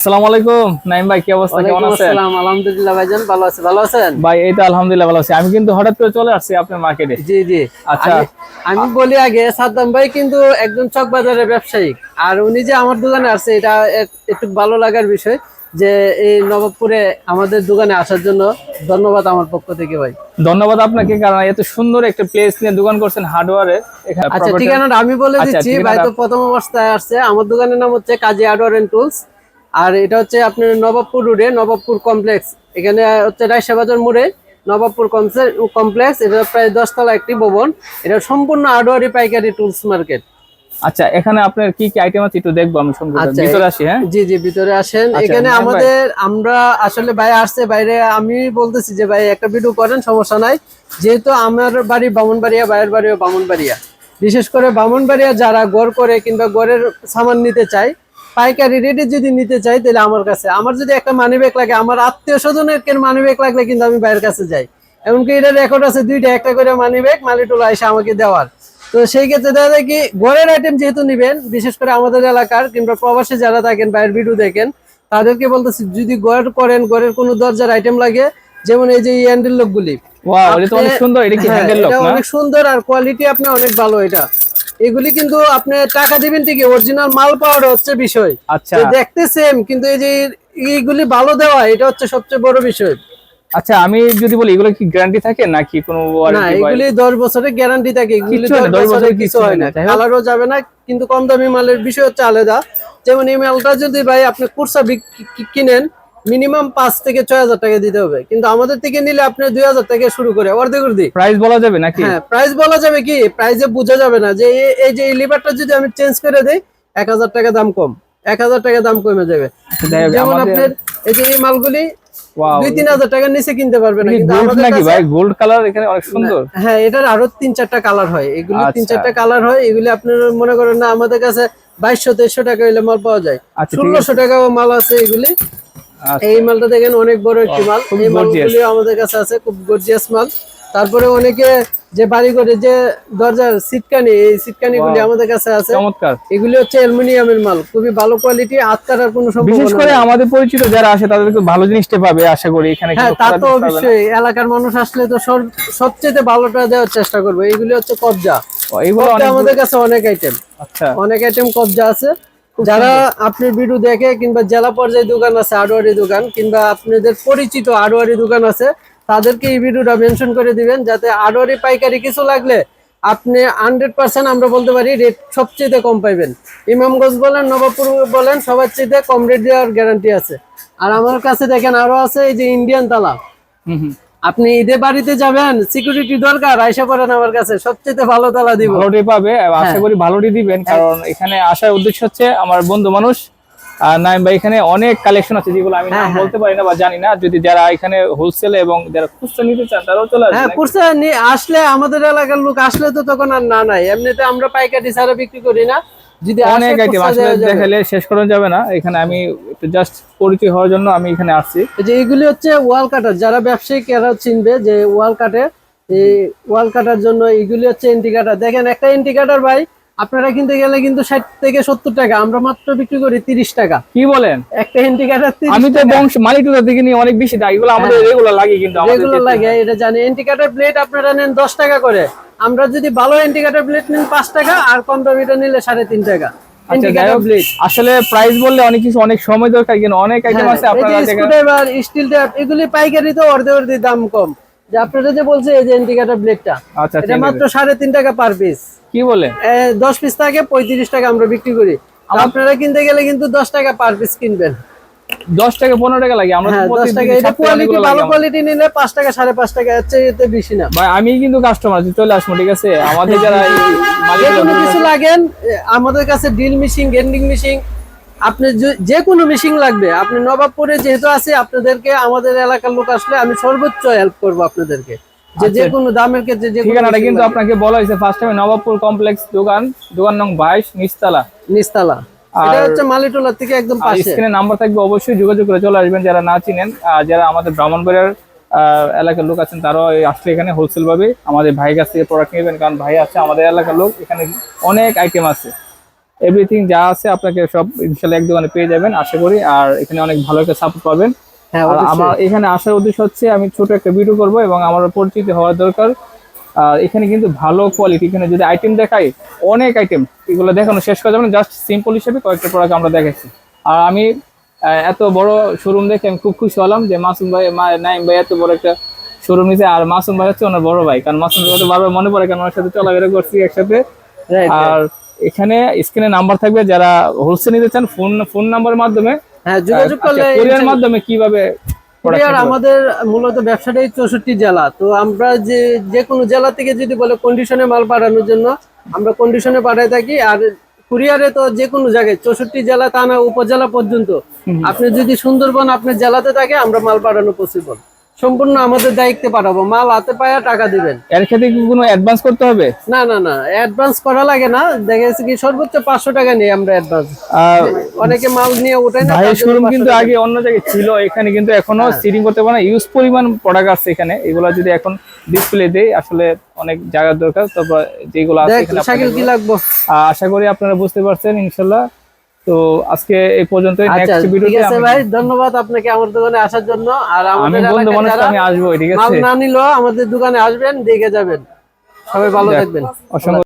আসসালামু আলাইকুম। নাইম ভাই কি অবস্থা? কেমন আছেন? আসসালাম। আলহামদুলিল্লাহ ভাইজান ভালো আছে ভালো আছেন? ভাই এই তো আলহামদুলিল্লাহ ভালো আছি। আমি কিন্তু হঠাৎ করে চলে আসছি আপনার মার্কেটে জি জি। আচ্ছা। আমি- বলি আগে সাদ্দাম ভাই কিন্তু একজন চক বাজারের ব্যবসায়ী। আর উনি যে আমার দোকানে আসছে এটা একটু ভালো লাগার বিষয় যে এই নবাবপুরে আমাদের দোকানে আসার জন্য ধন্যবাদ আমার পক্ষ থেকে ভাই। ধন্যবাদ আপনাকে কারণ এত সুন্দর একটা প্লেস নিয়ে দোকান করছেন হার্ডওয়ারে আচ্ছা ঠিকানাটা আমি বলে আচ্ছা, দিচ্ছি। ভাই তো প্রথম অবস্থায় আসছে। আমার দোকানের নাম হচ্ছে কাজী হার্ডওয়ার এন্ড টুলস আর এটা হচ্ছে আপনার নবাবপুর রোডে নবাবপুর কমপ্লেক্স। এখানে হচ্ছে রায়সা বাজার মোড়ে নবাবপুর কমপ্লেক্স। এটা প্রায় দশতলা একটি ভবন। এটা সম্পূর্ণ হার্ডওয়ারি পাইকারি টুলস মার্কেট। আচ্ছা এখানে আপনার কি কি আইটেম আছে একটু দেখব আমি আচ্ছা, ভিতরে আসি হ্যাঁ? জি জি ভিতরে আসেন। আচ্ছা, এখানে আমাদের আমরা আসলে ভাই আসছে বাইরে আমি বলতেছি যে ভাই একটা ভিডিও করেন সমস্যা নাই। যেহেতু আমার বাড়ি বামনবাড়িয়া ভাইয়ের বাড়িও বামনবাড়িয়া। বিশেষ করে বামনবাড়িয়া যারা গড় করে কিংবা গড়ের সামান নিতে চায় পাইকারি রেটে যদি নিতে চাই তাহলে আমার কাছে আমার যদি একটা মানি ব্যাগ লাগে আমার আত্মীয় স্বজনের কেন মানি ব্যাগ লাগলে কিন্তু আমি বাইরের কাছে যাই। এমনকি এটা রেকর্ড আছে দুইটা একটা করে মানি ব্যাগ মালিটুলা এসে আমাকে দেওয়ার। তো সেই ক্ষেত্রে দেখা যায় কি ঘরের আইটেম যেহেতু নিবেন বিশেষ করে আমাদের এলাকার কিংবা প্রবাসী যারা থাকেন বাইরের ভিডিও দেখেন তাদেরকে বলতেছি যদি গড় করেন গড়ের কোনো দরজার আইটেম লাগে যেমন এই যে হ্যান্ডেল লোকগুলি ওয়াও এটা অনেক সুন্দর এটা কি হ্যাঁ, হ্যান্ডেল লক এটা অনেক সুন্দর আর কোয়ালিটি আপনি অনেক ভালো এটা। এগুলি কিন্তু আপনি টাকা দিবেন ঠিকই অরিজিনাল মাল পাওয়ার হচ্ছে বিষয়। আচ্ছা। দেখতে সেম কিন্তু এই যে এইগুলি ভালো দেওয়া এটা হচ্ছে সবচেয়ে বড় বিষয়। আচ্ছা আমি যদি বলি এগুলো কি গ্যারান্টি থাকে নাকি কোনো না এগুলি? দশ বছরের গ্যারান্টি থাকে এগুলি কিচ্ছু হয় না, দশ দশ বছরের বছরের কিছু হয় না কালারও যাবে না কিন্তু কম দামি মালের বিষয় হচ্ছে আলাদা। যেমন এই মালটা যদি ভাই আপনি কুরসা কিনেন মিনিমাম পাঁচ থেকে ছয় হাজার টাকা দিতে হবে। কিন্তু আমাদের থেকে নিলে আপনি দুই হাজার থেকে শুরু করে অর্ধেক অর্ধেক। প্রাইস বলা যাবে নাকি? হ্যাঁ প্রাইস বলা যাবে কি? প্রাইসে বোঝা যাবে না যে এই যে লিভারটা যদি আমি চেঞ্জ করে দেই এক হাজার টাকা দাম কম। এক হাজার টাকা দাম কমে যাবে। যেমন আপনার এই যে এই মালগুলি দুই তিন হাজার টাকার নিচে কিনতে পারবে না। আমাদের নাকি কাছে- ভাই? গোল্ড কালার এখানে অনেক সুন্দর। হ্যাঁ এটার আরও তিন চারটা কালার হয়। এগুলি তিন আচ্ছা। চারটা কালার হয়। এগুলি আপনার মনে করেন না আমাদের কাছে বাইশশো তেইশশো টাকা হইলে মাল পাওয়া যায়। আচ্ছা, ষোলোশো টাকা মাল আছে এগুলি। এই মালটা দেখেন অনেক বড় একটি মাল। এই আমাদের কাছে আছে খুব গর্জিয়াস মাল। তারপরে অনেকে যে বাড়ি করে যে দরজার সিটকানি এই সিটকানি গুলি আমাদের কাছে আছে। চমৎকার। এগুলি হচ্ছে অ্যালুমিনিয়ামের মাল। খুবই ভালো কোয়ালিটি হাত কাটার কোনো বিশেষ করে আমাদের পরিচিত যারা আসে তাদেরকে ভালো জিনিসটা পাবে আশা করি। এখানে হ্যাঁ তা তো। অবশ্যই। এলাকার মানুষ আসলে তো সব- সবচেয়ে ভালোটা দেওয়ার চেষ্টা করব। এগুলি হচ্ছে কবজা। এইগুলো আমাদের কাছে অনেক আইটেম আচ্ছা। অনেক আইটেম কবজা আছে। যারা আপনি ভিডিও দেখে কিংবা জেলা পর্যায়ে দোকান আছে আড়োয়ারি দোকান কিংবা আপনাদের পরিচিত আড়োয়ারি দোকান আছে তাদেরকে এই ভিডিওটা মেনশন করে দিবেন যাতে আড়োয়ারি পাইকারি কিছু লাগলে আপনি হান্ড্রেড পার্সেন্ট আমরা বলতে পারি রেট সবচেয়ে কম পাইবেন। ইমামগঞ্জ বলেন নবাবপুর বলেন সবার চেয়ে কম রেট দেওয়ার গ্যারান্টি আছে। আর আমার কাছে দেখেন আরও আছে এই যে ইন্ডিয়ান তালা। হুম হুম। আপনি ঈদে বাড়িতে যাবেন সিকিউরিটি দরকার আইসা করেন আমার কাছে সবচেয়ে ভালো তালা দিব। ভালোটি পাবে আশা হ্যাঁ। করি ভালোটি দিবেন কারণ এখানে আসার উদ্দেশ্য হচ্ছে আমার বন্ধু মানুষ আর নাইম ভাই এখানে অনেক কালেকশন আছে যেগুলো আমি নাম হ্যাঁ, হ্যাঁ। বলতে পারি না বা জানি না। যদি যারা এখানে হোলসেল এবং যারা খুচরা নিতে চান তারাও চলে হ্যাঁ আসলে আমাদের এলাকার লোক আসলে তো তখন আর না নাই। এমনিতে আমরা পাইকারি ছাড়া বিক্রি করি না। যদি অনেক আইটেম আসলে দেখালে শেষ করা যাবে না। এখানে আমি জাস্ট পরিচয় হওয়ার জন্য আমি এখানে আসছি। যে এগুলি হচ্ছে ওয়াল কাটার যারা ব্যবসায়িক এরা চিনবে যে ওয়াল কাটে এই ওয়াল কাটার জন্য এগুলি হচ্ছে এন্টি কাটার। দেখেন একটা এন্টি কাটার ভাই আপনারা কিনতে গেলে কিন্তু ষাট থেকে সত্তর টাকা আমরা মাত্র বিক্রি করি তিরিশ টাকা। কি বলেন? একটা এন্টি কাটার আমি তো বংশ মালিকটা থেকে নিয়ে অনেক বেশি দাম এগুলো আমাদের রেগুলার লাগে কিন্তু রেগুলার লাগে এটা জানি। এন্টিকাটার প্লেট আপনারা নেন দশ টাকা করে। আমরা যদি ভালো এন্টিকাটার প্লেট নেন পাঁচ টাকা আর কম দামিটা নিলে সাড়ে তিন টাকা। আচ্ছা আসলে প্রাইস বললে অনেক কিছু অনেক সময় দরকার অনেক আইটেম আছে আপনারা দেখেন স্ক্রুড্রাইভার স্টিল ট্যাপ এগুলি পাইকারি তো অর্ধে অর্ধে দাম কম। যে আপনারা যে বলছে এই যে ইন্ডিকেটর ব্লেডটা আচ্ছা এটা মাত্র আছে। সাড়ে তিন টাকা পার পিস কি বলে? দশ পিস থাকে পঁয়ত্রিশ টাকা আমরা বিক্রি করি। আপনারা কিনতে গেলে কিন্তু দশ টাকা পার পিস কিনবেন। দশ টাকা পনেরো টাকা লাগে। আমরা তো হ্যাঁ দশ প্রতিদিন টাকা। এটা কোয়ালিটি ভালো কোয়ালিটি নিলে পাঁচ টাকা সাড়ে পাঁচ টাকা এর চেয়ে এতে বেশি না। ভাই আমি কিন্তু কাস্টমার চলে আসব ঠিক আছে? আমাদের যারা কোনো কিছু লাগেন আমাদের কাছে ড্রিল মেশিন গ্রেন্ডিং মেশিন আপনি যে- কোনো মেশিন লাগবে। আপনি নবাবপুরে যেহেতু আছে আপনাদেরকে আমাদের এলাকার লোক আসলে আমি সর্বোচ্চ হেল্প করব আপনাদেরকে। যে যে কোনো দামের ক্ষেত্রে যে কোনো ঠিকানাটা কিন্তু আপনাকে বলা হয়েছে ফার্স্ট টাইমে নবাবপুর কমপ্লেক্স দোকান দোকান নং বাইশ নিচতলা। নিস্তালা এটা হচ্ছে মালিটোলা থেকে একদম আর পাশে। স্ক্রিনে নাম্বার থাকবে অবশ্যই যোগাযোগ করে চলে আসবেন। যারা না চিনেন আর যারা আমাদের ব্রাহ্মণবাড়িয়ার এলাকার লোক আছেন তারাও আসলে এখানে হোলসেল ভাবে আমাদের কাছ থেকে প্রোডাক্ট নেবেন। কারণ ভাই আছে আমাদের এলাকার লোক এখানে অনেক আইটেম আছে। এভরিথিং যা আছে আপনাকে সব ইনশাল্লাহ এক দোকানে পেয়ে যাবেন আশা করি। আর এখানে অনেক ভালো একটা সাপোর্ট পাবেন। হ্যাঁ। আমার এখানে আসার উদ্দেশ্য হচ্ছে আমি ছোট একটা ভিডিও করব এবং আমার পরিচিত হওয়ার দরকার। আর এখানে কিন্তু ভালো কোয়ালিটি এখানে যদি আইটেম দেখাই অনেক আইটেম এগুলো দেখানো শেষ করা যাবে না জাস্ট সিম্পল হিসেবে কয়েকটা প্রোডাক্ট আমরা দেখাচ্ছি। আর আমি এত বড় শোরুম দেখে আমি খুব খুশি হলাম যে মাসুম ভাই নাইম ভাই এত বড় একটা শোরুম নিতে আর মাসুম ভাই হচ্ছে ওনার বড় ভাই কারণ মাসুম ভাই বারবার মনে পড়ে কারণ ওনার সাথে চলাফেরা করছি একসাথে. আর এখানে স্ক্রিনে নাম্বার থাকবে যারা হোলসেল নিতে চান ফোন ফোন নাম্বারের মাধ্যমে হ্যাঁ যোগাযোগ করলে কোরিয়ার মাধ্যমে কীভাবে আমাদের মূলত ব্যবসাটাই চৌষট্টি জেলা। তো আমরা যে যে কোনো জেলা থেকে যদি বলে কন্ডিশনে মাল পাঠানোর জন্য আমরা কন্ডিশনে পাঠাই থাকি। আর কুরিয়ারে তো যে কোনো জায়গায় চৌষট্টি জেলা থানা উপজেলা পর্যন্ত। আপনি যদি সুন্দরবন আপনার জেলাতে থাকে আমরা মাল পাঠানো পসিবল সম্পূর্ণ আমাদের দায়িত্বে পাঠাবো। মাল হাতে পায়া টাকা দিবেন। এর ক্ষেত্রে কি কোনো অ্যাডভান্স করতে হবে? না না না। অ্যাডভান্স করা লাগে না। দেখা কি সর্বোচ্চ পাঁচশো টাকা আমরা অ্যাডভান্স অনেকে মাল নিয়ে ওঠে না শোরুম কিন্তু আগে অন্য জায়গায় ছিল। এখানে কিন্তু এখনও হ্যাঁ। সিটিং করতে পারে না। ইউজ পরিমাণ প্রোডাক্ট আছে এখানে। এগুলো যদি এখন ডিসপ্লে দেই আসলে অনেক জায়গার দরকার। তারপর যেগুলো আছে এখানে কি লাগবো? আহ, আশা করি আপনারা বুঝতে পারছেন ইনশাল্লাহ। তো আজকে এই পর্যন্তই আচ্ছা নেক্সট ঠিক আছে ভাই ধন্যবাদ আপনাকে আমার দোকানে আসার জন্য। আর আমাদের বন্ধু মানুষ আমি আসব ঠিক মাল না নিলেও আমাদের দোকানে আসবেন দেখে যাবেন। সবাই ভালো থাকবেন। অসংখ্য